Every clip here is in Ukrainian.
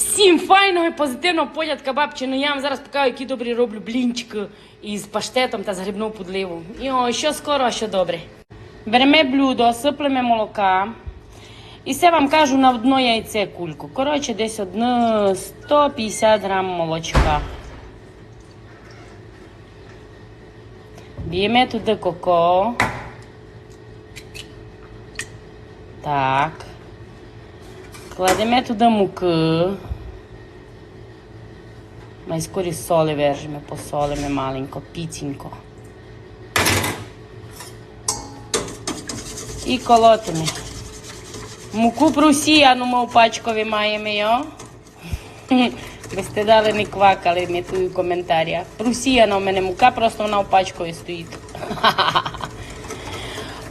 Всім файного і позитивного подятка бабчі. Ну я вам зараз покажу, які добрі роблю блінчики із паштетом та з грибною подливу. І о, що скоро, а що добре. Беремо блюдо, сиплемо молока. І все вам кажу на одно яйце кульку. Коротше, десь одне 150 грам молочка. Б'ємо туди коко. Так. Кладемо туди муки. Ми скорі соли вержимо, посолимо маленько, піцінько. І колотимо. Муку просіяну ми в пачкові маємо, йо. Ви сте дали не квакали, не ту в коментарях. Просіяна в мене мука, просто вона в пачкові стоїть.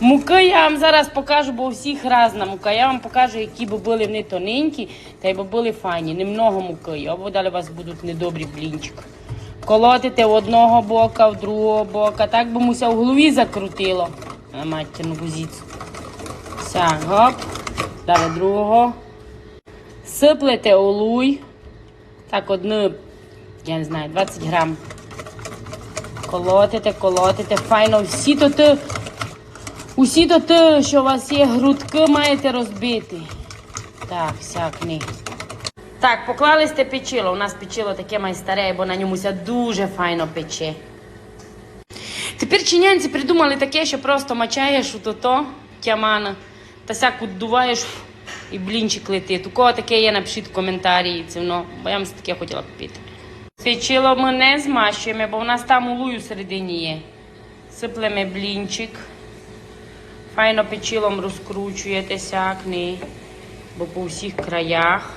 Муки я вам зараз покажу, бо у всіх різна мука. Я вам покажу, які б були вони тоненькі, та й би були файні. Немного муки, або далі у вас будуть недобрі блінчики. Колотите в одного бока, в другого бока. Так би муся в голові закрутило. А матірну гузіцу. Все, гоп. Далі другого. Сиплете олуй. Так, одну, я не знаю, 20 грам. Колотите, колотите, файно. Всі то усі то ти, що у вас є грудки, маєте розбити. Так, всякний. Так, поклали сте печило. У нас печило таке майстаре, бо на ньомуся дуже файно пече. Тепер чинянці придумали таке, що просто мачаєш у то тямана та сяку дуваєш і блінчик летить. У кого таке є, напишіть в коментарі. Це воно, бо я вам таке хотіла купити. Печило ми не змащуємо, бо в нас там улуй у середині є. Сиплемо блінчик. Файно печилом розкручуєте сякни, бо по всіх краях.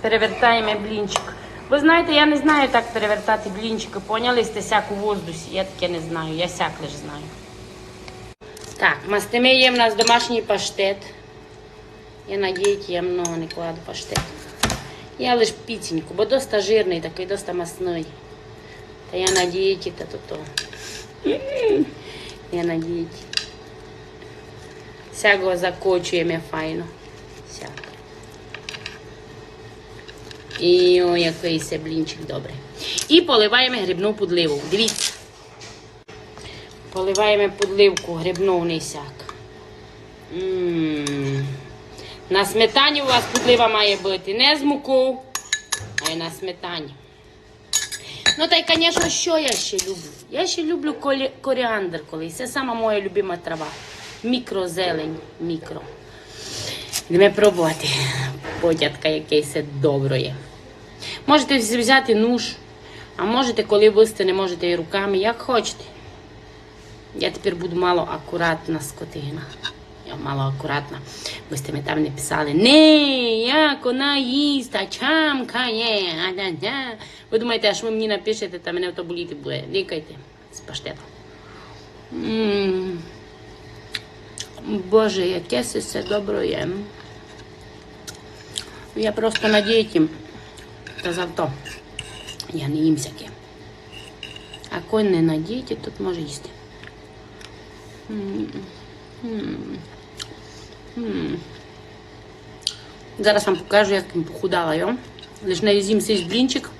Перевертаємо блінчик. Ви знаєте, я не знаю так перевертати блінчики. Поняли сте сяк у воздусі? Я таке не знаю, я сяк лише знаю. Так, мастимо є в нас домашній паштет. Я на дієті, я много не кладу паштет. Я лише піценьку, бо доста жирний, такий доста масний. Та я на та то то. Я на. Всякого закочуємо файно. Всяк. І о, який це блінчик добрий. І поливаємо грибну подливу. Дивіться. Поливаємо подливку грибну в нисяк. На сметані у вас подлива має бути не з мукою, а й на сметані. Ну та й, звісно, що я ще люблю? Я ще люблю коріандр колись. Це сама моя любима трава. Мікрозелень, мікро. Йдемо пробувати. Потятка якесь доброє. Можете взяти нож, а можете, коли висте, не можете і руками, як хочете. Я тепер буду мало акуратна скотина. Я мало акуратна. Ви сте ми там не писали. Не, як вона їсть, а чамкає. а да-да». Ви думаєте, а що ви мені напишете, та мене то боліти буде. Лікайте з паштетом. Боже, яке все добре є. Я просто на дієті. Та завто. Я не їм всяке. А кой не на тут може їсти. Зараз вам покажу, як я похудала його. Лиш не з'їм цей блінчик.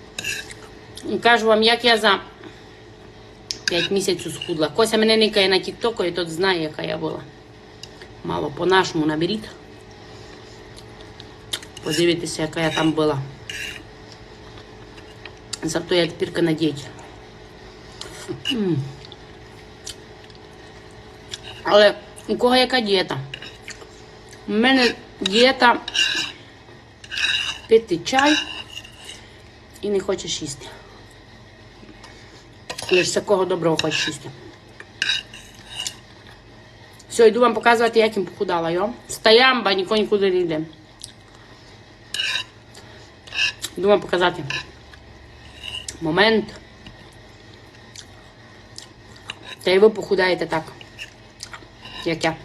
Кажу вам, як я за 5 місяців схудла. Кося мене никає на тіктоку і тот знає, яка я була. Мало по-нашому наберіть. Подивіться, яка я там була. Зато я тепер на Але у кого яка дієта? У мене дієта пити чай і не хочеш їсти. Лише такого доброго хочеш їсти. Все, вам показувати, як їм похудала, йо. Стоямба, ніхто нікуди не йде. Йду вам показати. Момент. Та й ви похудаєте так. Як я.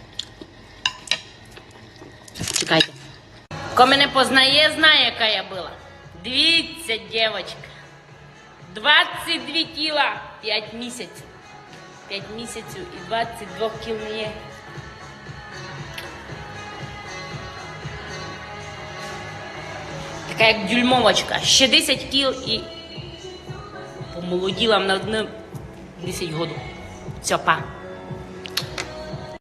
Чекайте. Хто мене познає, знає, яка я була. Дивіться, дівчинка. 22 кіла 5 місяців. 5 місяців і 22 кіл не є. Така як дюльмовочка. Ще 10 кіл і помолоділа на одне 10 годин. Все, па.